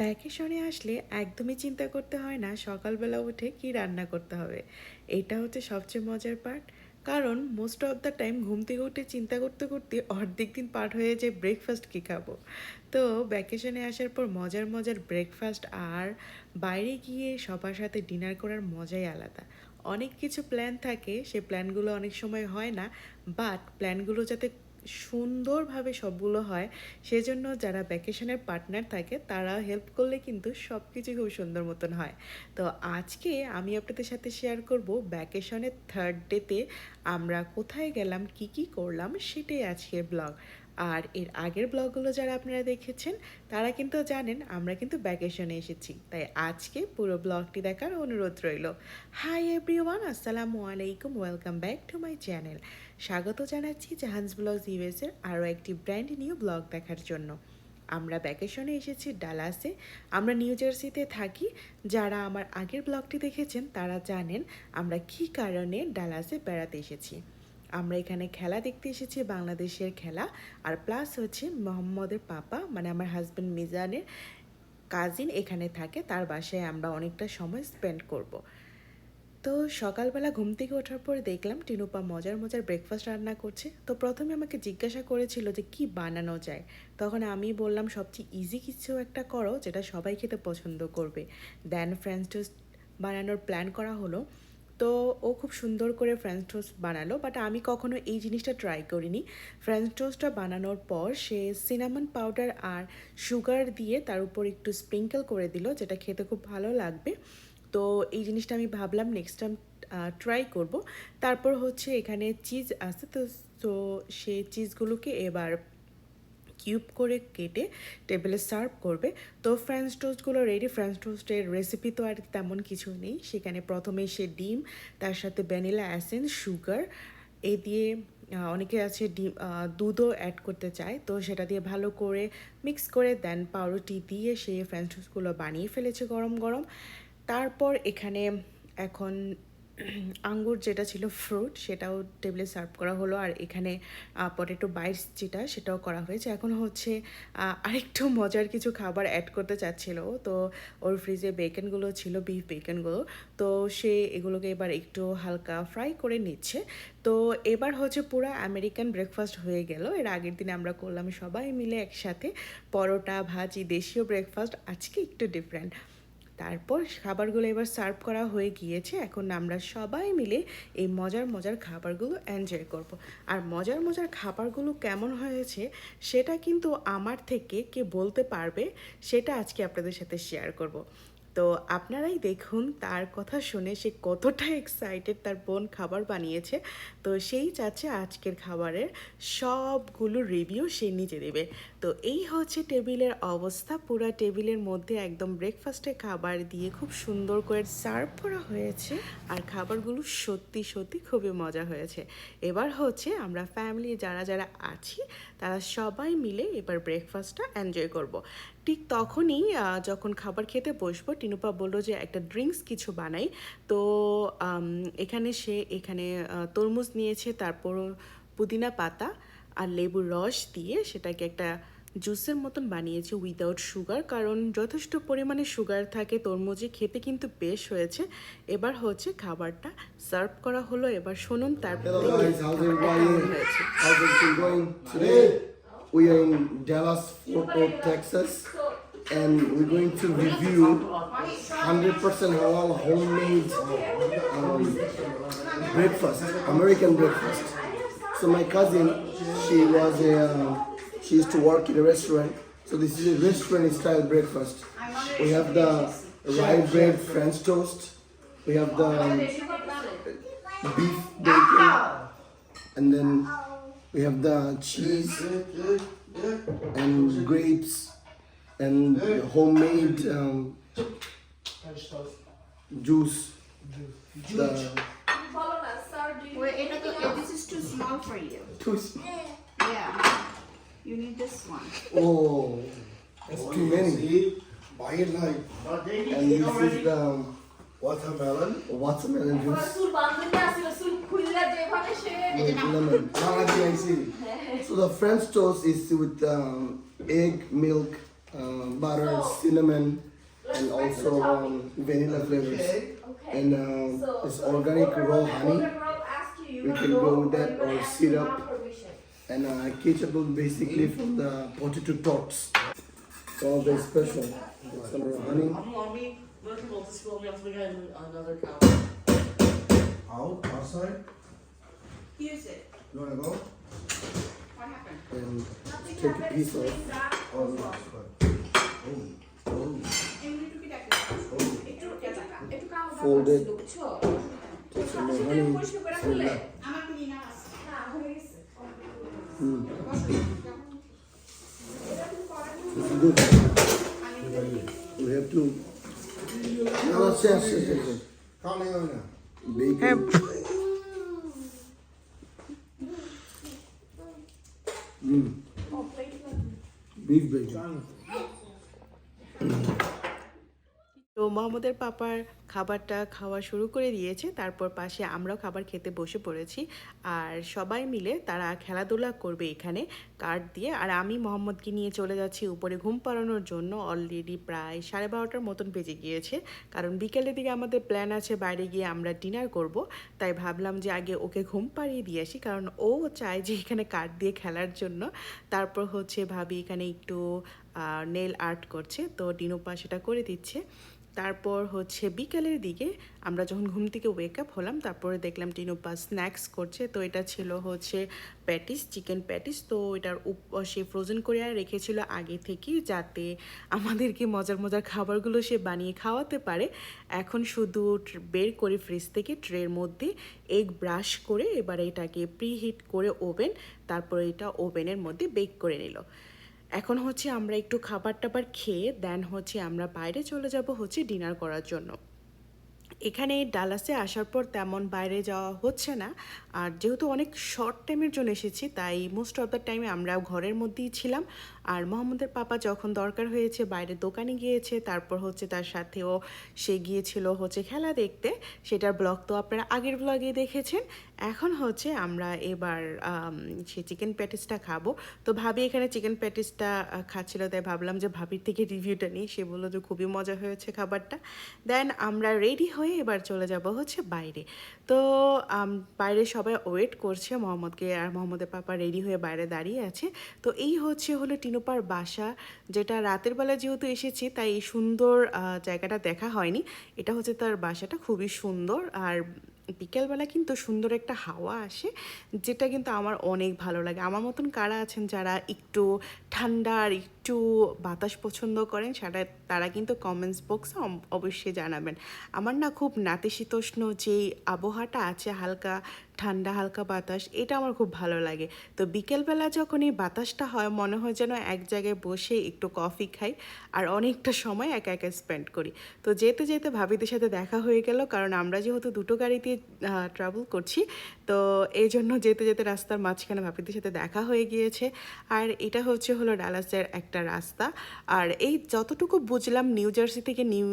ভ্যাকেশনে আসলে একদমই চিন্তা করতে হয় না সকালবেলা উঠে কি রান্না করতে হবে। এটা হচ্ছে সবচেয়ে মজার পার্ট কারণ মোস্ট অফ দ্য টাইম ঘুম থেকে উঠে চিন্তা করতে করতে অর্ধেক দিন পার হয়ে যায় ব্রেকফাস্ট কী খাব। তো ভ্যাকেশনে আসার পর মজার মজার ব্রেকফাস্ট আর বাইরে গিয়ে সবার সাথে ডিনার করার মজাই আলাদা। অনেক কিছু প্ল্যান থাকে, সে প্ল্যানগুলো অনেক সময় হয় না বাট প্ল্যানগুলো যাতে সুন্দরভাবে সবগুলো হয়, সেজন্য যারা ভ্যাকেশনের পার্টনার থাকে, তারা হেল্প করলে কিন্তু সব কিছু খুব সুন্দর মতন হয়। তো আজকে আমি আপনাদের সাথে শেয়ার করব ভ্যাকেশনের থার্ড ডেতে আমরা কোথায় গেলাম, কি কি করলাম, সেটাই আজকের ব্লগ আর এর আগের ব্লগগুলো যারা আপনারা দেখেছেন, তারা কিন্তু জানেন আমরা কিন্তু ভ্যাকেশনে এসেছি। তাই আজকে পুরো ব্লগটি দেখার অনুরোধ রইল। হাই এভরিওয়ান আসসালামু আলাইকুম welcome back to my channel স্বাগত জানাচ্ছি জাহান্স ব্লগ ইউএসের আরও একটি ব্র্যান্ড নিউ ব্লগ দেখার জন্য। আমরা ভ্যাকেশনে এসেছি ডালাসে। আমরা নিউ জার্সিতে থাকি। যারা আমার আগের ব্লগটি দেখেছেন, তারা জানেন আমরা কী কারণে ডালাসে বেড়াতে এসেছি। আমরা এখানে খেলা দেখতে এসেছি, বাংলাদেশের খেলা। আর প্লাস হচ্ছে মোহাম্মদের পাপা মানে আমার হাজব্যান্ড মিজানের কাজিন এখানে থাকে, তার বাসায় আমরা অনেকটা সময় স্পেন্ড করব। তো সকালবেলা ঘুম থেকে ওঠার পর দেখলাম টিনুপা মজার মজার ব্রেকফাস্ট রান্না করছে। তো প্রথমে আমাকে জিজ্ঞাসা করেছিল যে কি বানানো যায়? তখন আমি বললাম, সবচেয়ে ইজি কিছু একটা করো, যেটা সবাই খেতে পছন্দ করবে। দেন ফ্রেঞ্চ টোস্ট বানানোর প্ল্যান করা হলো। তো ও খুব সুন্দর করে ফ্রেঞ্চ টোস্ট বানালো বাট আমি কখনো এই জিনিসটা ট্রাই করিনি। ফ্রেঞ্চ টোস্টটা বানানোর পর সে সিনামন পাউডার আর সুগার দিয়ে তার উপর একটু স্প্রিঙ্কেল করে দিল, যেটা খেতে খুব ভালো লাগবে। তো এই জিনিসটা আমি ভাবলাম নেক্সট টাইম ট্রাই করব। তারপর হচ্ছে এখানে চিজ আছে তো তো সেই চিজগুলোকে এবার কিউব করে কেটে টেবিলে সার্ভ করবে। তো ফ্রেঞ্চ টোস্টগুলো রেডি ফ্রেঞ্চ টোস্টের রেসিপি তো আর তেমন কিছু নেই। সেখানে প্রথমে সে ডিম, তার সাথে ভ্যানিলা অ্যাসেন্স সুগার এ দিয়ে অনেকে আছে ডিম দুধও অ্যাড করতে চায়। তো সেটা দিয়ে ভালো করে মিক্স করে দেন পাউরুটি দিয়ে সে ফ্রেঞ্চ টোস্টগুলো বানিয়ে ফেলেছে গরম গরম। তারপর এখানে এখন আঙ্গুর যেটা ছিল ফ্রুট সেটাও টেবিলে সার্ভ করা হলো। আর এখানে পটেটো বাইটস যেটা, সেটাও করা হয়েছে। এখন হচ্ছে আরেকটু মজার কিছু খাবার অ্যাড করতে চাচ্ছিল। তো ওর ফ্রিজে বেকনগুলো ছিল বিফ বেকনগুলো তো সে এগুলোকে এবার একটু হালকা ফ্রাই করে নিচ্ছে। তো এবার হচ্ছে পুরো আমেরিকান ব্রেকফাস্ট হয়ে গেল। এর আগের দিন আমরা করলাম সবাই মিলে একসাথে। পরোটা, ভাজি, দেশীয় ব্রেকফাস্ট আজকে একটু ডিফারেন্ট তারপর খাবারগুলো এবার সার্ভ করা হয়ে গিয়েছে এখন আমরা সবাই মিলে এই মজার মজার খাবারগুলো এনজয় করব। আর মজার মজার খাবারগুলো কেমন হয়েছে সেটা কিন্তু আমার থেকে কে বলতে পারবে সেটা আজকে আপনাদের সাথে শেয়ার করব। তো আপনারাই দেখুন তার কথা শুনে সে কতটা এক্সাইটেড তার বোন খাবার বানিয়েছে তো সেই চাচ্ছে আজকের খাবারের সবগুলো রিভিউ সে নিজে দেবে তো এই হচ্ছে টেবিলের অবস্থা। পুরো টেবিলের মধ্যে একদম ব্রেকফাস্টে খাবার দিয়ে খুব সুন্দর করে সার্ভ করা হয়েছে। আর খাবারগুলো সত্যি সত্যি খুবই মজা হয়েছে। এবার হচ্ছে আমরা ফ্যামিলি যারা যারা আছি, তারা সবাই মিলে এবার ব্রেকফাস্টটা এনজয় করব। ঠিক তখনই যখন খাবার খেতে বসবো, টিনুপা বলল যে একটা ড্রিঙ্কস কিছু বানাই। তো এখানে সে, এখানে তরমুজ নিয়েছে, তারপর পুদিনা পাতা আর লেবুর রস দিয়ে সেটাকে একটা জুসের মতন বানিয়েছি উইদাউট সুগার কারণ যথেষ্ট পরিমাণে সুগার থাকে তরমুজে খেতে কিন্তু বেশ হয়েছে। এবার হচ্ছে খাবারটা সার্ভ করা হলো এবার শুনুন তারপর Breakfast, American breakfast. So, my cousin, she was a um, She used to work in a restaurant. So this is a restaurant style breakfast. We have the rye bread French toast. We have the um, beef bacon. And then we have the cheese and grapes and homemade um, juice. The, Wait, it, it, this is too small for you. too small. Yeah. You need this one. Oh, that's too many. Buy it like And this is the um, watermelon. watermelon juice চুল বান্ধবী আসছিল চুল খুললে যেভাবে সে with lemon. Naladi I see. So the French toast is with um, egg, milk, uh, butter, cinnamon, and also um, vanilla flavors. Okay. And um, So, it's so organic Morgan raw Roll- honey. Morgan Roll asked you, you We wanna can go with or that you wanna or ask syrup. and uh, ketchup basically from the potato tots. So very special. Some honey. To. Out outside. Use it. You wanna go? What happened? And Nothing take happened. a piece of. It's fine. Oh, oh. Fold it. Take some more honey. Hum. Big baby. মোহাম্মদের পাপার খাবারটা খাওয়া শুরু করে দিয়েছে। তারপর পাশে আমরাও খাবার খেতে বসে পড়েছি। আর সবাই মিলে তারা খেলাধুলা করবে এখানে কার্ড দিয়ে। আর আমি মোহাম্মদকে নিয়ে চলে যাচ্ছি উপরে ঘুম পাড়ানোর জন্য। অলরেডি প্রায় সাড়ে বারোটার মতন বেজে গিয়েছে। কারণ বিকেলের দিকে আমাদের প্ল্যান আছে বাইরে গিয়ে আমরা ডিনার করব। তাই ভাবলাম যে আগে ওকে ঘুম পাড়িয়ে দিয়ে আসি। কারণ ও চায় যে এখানে কার্ড দিয়ে খেলার জন্য। তারপর হচ্ছে ভাবি এখানে একটু নেল আর্ট করছে। তো ডিনোপা সেটা করে দিচ্ছে। তারপর হচ্ছে বিকালের দিকে আমরা যখন ঘুম থেকে ওয়েক আপ হলাম, তারপরে দেখলাম টিনোপা স্ন্যাক্স করছে। তো এটা ছিল হচ্ছে প্যাটিস চিকেন প্যাটিস তো এটার সে ফ্রোজেন করে রেখেছিল আগে থেকেই যাতে আমাদেরকে মজার মজার খাবারগুলো সে বানিয়ে খাওয়াতে পারে। এখন শুধু বের করে ফ্রিজ থেকে ট্রের মধ্যে এগ ব্রাশ করে এবার এটাকে প্রিহিট করে ওভেন তারপরে এটা ওভেনের মধ্যে বেক করে নিল। এখন হচ্ছে আমরা একটু খাবার টাবার খেয়ে দেন হচ্ছে আমরা বাইরে চলে যাব হচ্ছে ডিনার করার জন্য। এখানে ডালাসে আসার পর তেমন বাইরে যাওয়া হচ্ছে না। আর যেহেতু অনেক শর্ট টাইমের জন্য এসেছি, তাই মোস্ট অফ দ্য টাইমে আমরা ঘরের মধ্যেই ছিলাম। আর মোহাম্মদের পাপা যখন দরকার হয়েছে বাইরে দোকানে গিয়েছে, তারপর হচ্ছে তার সাথেও সে গিয়েছিল হচ্ছে খেলা দেখতে। সেটার ব্লগ তো আপনারা আগের ব্লগে দেখেছেন। এখন হচ্ছে আমরা এবার সে চিকেন প্যাটিসটা খাব। তো ভাবি এখানে চিকেন প্যাটিসটা খাচ্ছিল, তাই ভাবলাম যে ভাবির থেকে রিভিউটা নিই। সে বলল যে খুবই মজা হয়েছে খাবারটা। দেন আমরা রেডি হয়ে এবার চলে যাব হচ্ছে বাইরে। তো বাইরে বাইরে সবাই ওয়েট করছে, মোহাম্মদকে আর মোহাম্মদের পাপা রেডি হয়ে বাইরে দাঁড়িয়ে আছে। তো এই হচ্ছে হলো টিনোপার বাসা, যেটা রাতের বেলা যেহেতু এসেছি, তাই এই সুন্দর জায়গাটা দেখা হয়নি। এটা হচ্ছে তার বাসাটা, খুবই সুন্দর। আর বিকেলবেলা কিন্তু সুন্দর একটা হাওয়া আসে, যেটা কিন্তু আমার অনেক ভালো লাগে। আমার মতন কারা আছেন যারা একটু ঠান্ডা আর একটু বাতাস পছন্দ করেন, সেটা তারা কিন্তু কমেন্টস বক্সে অবশ্যই জানাবেন। আমার না খুব নাতিশীতোষ্ণ যেই আবহাওয়াটা আছে, হালকা ঠান্ডা হালকা বাতাস, এটা আমার খুব ভালো লাগে। তো বিকেলবেলা যখন এই বাতাসটা হয়, মনে হয় যেন এক জায়গায় বসে একটু কফি খাই আর অনেকটা সময় একা একা স্পেন্ড করি। তো যেতে যেতে ভাবিদের সাথে দেখা হয়ে গেল, কারণ আমরা যেহেতু দুটো গাড়িতে ট্রাভেল করছি, তো এই জন্য যেতে যেতে রাস্তার মাঝখানে ভাবিদের সাথে দেখা হয়ে গিয়েছে। আর এটা হচ্ছে হলো ডালাসের একটা রাস্তা। আর এই যতটুকু বুঝলাম, নিউ জার্সি থেকে নিউ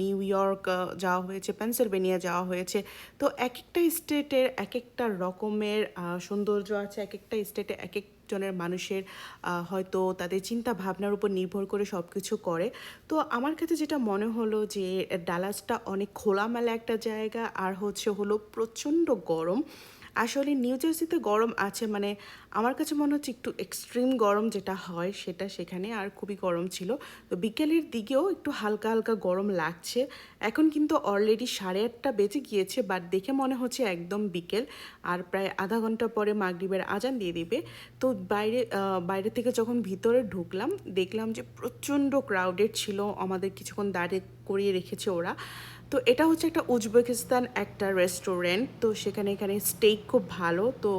নিউ ইয়র্ক যাওয়া হয়েছে, পেনসিলভেনিয়া যাওয়া হয়েছে। তো এক একটা স্টেটের এক একটা রকমের সৌন্দর্য আছে এক একটা স্টেটে এক এক জনের মানুষের হয়তো তাদের চিন্তা ভাবনার উপর নির্ভর করে সব কিছু করে। তো আমার কাছে যেটা মনে হলো যে, ডালাসটা অনেক খোলামেলা একটা জায়গা, আর হচ্ছে হলো প্রচণ্ড গরম। আসলে নিউ জার্সিতে গরম আছে মানে আমার কাছে মনে হচ্ছে একটু এক্সট্রিম গরম যেটা হয় সেটা সেখানে আর খুবই গরম ছিল। তো বিকেলের দিকেও একটু হালকা হালকা গরম লাগছে। এখন কিন্তু অলরেডি সাড়ে আটটা বেজে গিয়েছে বাট দেখে মনে হচ্ছে একদম বিকেল। আর প্রায় আধা ঘণ্টা পরে মাগরিবের আজান দিয়ে দিবে। তো বাইরে বাইরে থেকে যখন ভিতরে ঢুকলাম, দেখলাম যে প্রচণ্ড ক্রাউডেড ছিল, আমাদের কিছুক্ষণ দাঁড়িয়ে করিয়ে রেখেছে ওরা। তো এটা হচ্ছে একটা উজবেকিস্তান একটা রেস্টুরেন্ট তো সেখানে এখানে স্টেক খুব ভালো, তো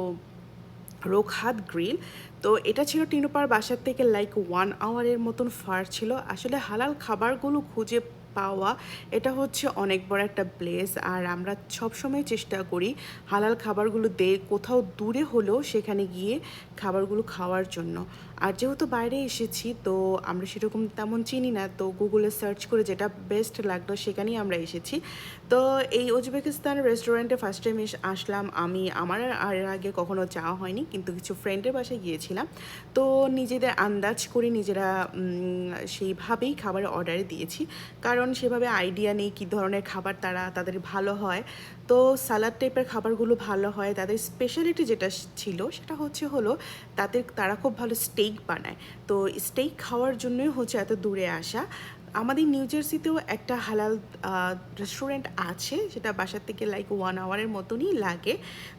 রোকহাত গ্রিল তো এটা ছিল টিনোপার বাসার থেকে লাইক ওয়ান আওয়ারের মতন ফার ছিল। আসলে হালাল খাবারগুলো খুঁজে পাওয়া, এটা হচ্ছে অনেক বড় একটা প্লেস আর আমরা সবসময় চেষ্টা করি হালাল খাবারগুলো দে, কোথাও দূরে হলেও সেখানে গিয়ে খাবারগুলো খাওয়ার জন্য। আর যেহেতু বাইরে এসেছি, তো আমরা সেরকম তেমন চিনি না, তো গুগলে সার্চ করে যেটা বেস্ট লাগল সেখানেই আমরা এসেছি। তো এই উজবেকিস্তান রেস্টুরেন্টে ফার্স্ট টাইম আসলাম আমি, আমার আর আগে কখনো যাওয়া হয়নি, কিন্তু কিছু ফ্রেন্ডের বাসায় গিয়েছিলাম। তো নিজেদের আন্দাজ করে নিজেরা সেইভাবেই খাবার অর্ডার দিয়েছি। কারণ সেভাবে আইডিয়া নেই কী ধরনের খাবার তারা, তাদের ভালো হয়। তো সালাদ টাইপের খাবারগুলো ভালো হয়। তাদের স্পেশালিটি যেটা ছিল সেটা হচ্ছে হলো তাদের, তারা খুব ভালো স্টেক বানায়। তো স্টেক খাওয়ার জন্যই হচ্ছে এত দূরে আসা। আমাদের নিউ জার্সিতেও একটা হালাল রেস্টুরেন্ট আছে, সেটা বাসার থেকে লাইক ওয়ান আওয়ারের মতনই লাগে।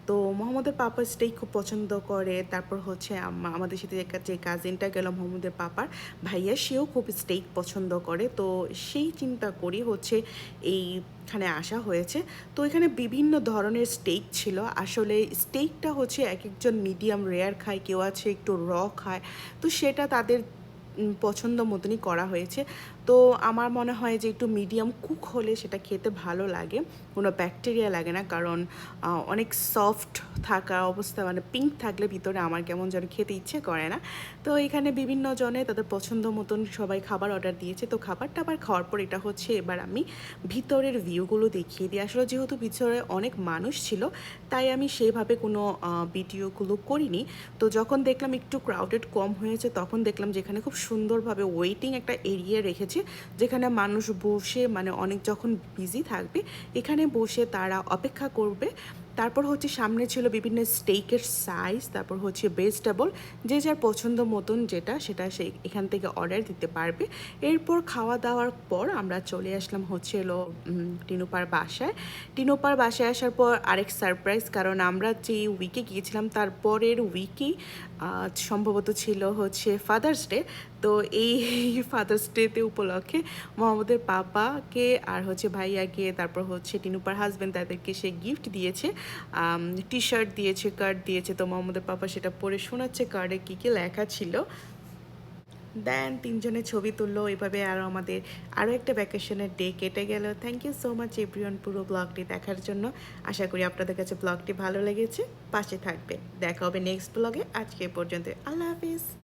তো মোহাম্মদের পাপা স্টেক খুব পছন্দ করে। তারপর হচ্ছে আমাদের সাথে যে কাজিনটা গেল মোহাম্মদের পাপার, ভাইয়া সেও খুব স্টেক পছন্দ করে। তো সেই চিন্তা করি হচ্ছে এইখানে আসা হয়েছে। তো এখানে বিভিন্ন ধরনের স্টেক ছিল। আসলে স্টেকটা হচ্ছে এক একজন মিডিয়াম রেয়ার খায়, কেউ আছে একটু র খায়। তো সেটা তাদের পছন্দ মতনই করা হয়েছে। তো আমার মনে হয় যে একটু মিডিয়াম কুক হলে সেটা খেতে ভালো লাগে। কোনো ব্যাকটেরিয়া লাগে না, কারণ অনেক সফট থাকা অবস্থা মানে পিঙ্ক থাকলে ভিতরে আমার কেমন যেন খেতে ইচ্ছে করে না। তো এখানে বিভিন্ন জনে তাদের পছন্দ মতন সবাই খাবার অর্ডার দিয়েছে। তো খাবার টাবার খাওয়ার পর এটা হচ্ছে, এবার আমি ভিতরের ভিউগুলো দেখিয়ে দিই। আসলে যেহেতু ভিতরে অনেক মানুষ ছিল, তাই আমি সেইভাবে কোনো ভিডিওগুলো করিনি। তো যখন দেখলাম একটু ক্রাউডেড কম হয়েছে, তখন দেখলাম যেখানে খুব সুন্দরভাবে ওয়েটিং একটা এরিয়া রেখেছে। যেখানে মানুষ বসে মানে অনেক যখন বিজি থাকবে, এখানে বসে তারা অপেক্ষা করবে। তারপর হচ্ছে সামনে ছিল বিভিন্ন স্টেকের সাইজ তারপর হচ্ছে ভেজিটেবল যে যার পছন্দ মতন যেটা, সেটা সে এখান থেকে অর্ডার দিতে পারবে। এরপর খাওয়া দাওয়ার পর আমরা চলে আসলাম হচ্ছে এলো টিনুপার বাসায়। টিনুপার বাসায় আসার পর আরেক সারপ্রাইজ কারণ আমরা যে উইকে গিয়েছিলাম, তারপরের উইকেই সম্ভবত ছিল হচ্ছে ফাদার্স ডে তো এই ফাদার্স ডেতে উপলক্ষে মোহাম্মদের পাপাকে আর হচ্ছে ভাইয়াকে, তারপর হচ্ছে টিনুপার হাজব্যান্ড তাদেরকে সে গিফট দিয়েছে। টি শার্ট দিয়েছে কার্ড দিয়েছে। তো মোহাম্মদের পাপা সেটা পরে শোনাচ্ছে কার্ডে কী কী লেখা ছিল। দেন তিনজনের ছবি তুললো। এভাবে আরও আমাদের আরও একটা ভ্যাকেশনের ডে কেটে গেল। Thank you so much everyone পুরো ব্লগটি দেখার জন্য। আশা করি আপনাদের কাছে ব্লগটি ভালো লেগেছে। পাশে থাকবে দেখা হবে নেক্সট ব্লগে আজকে পর্যন্ত আল্লাহ হাফিজ।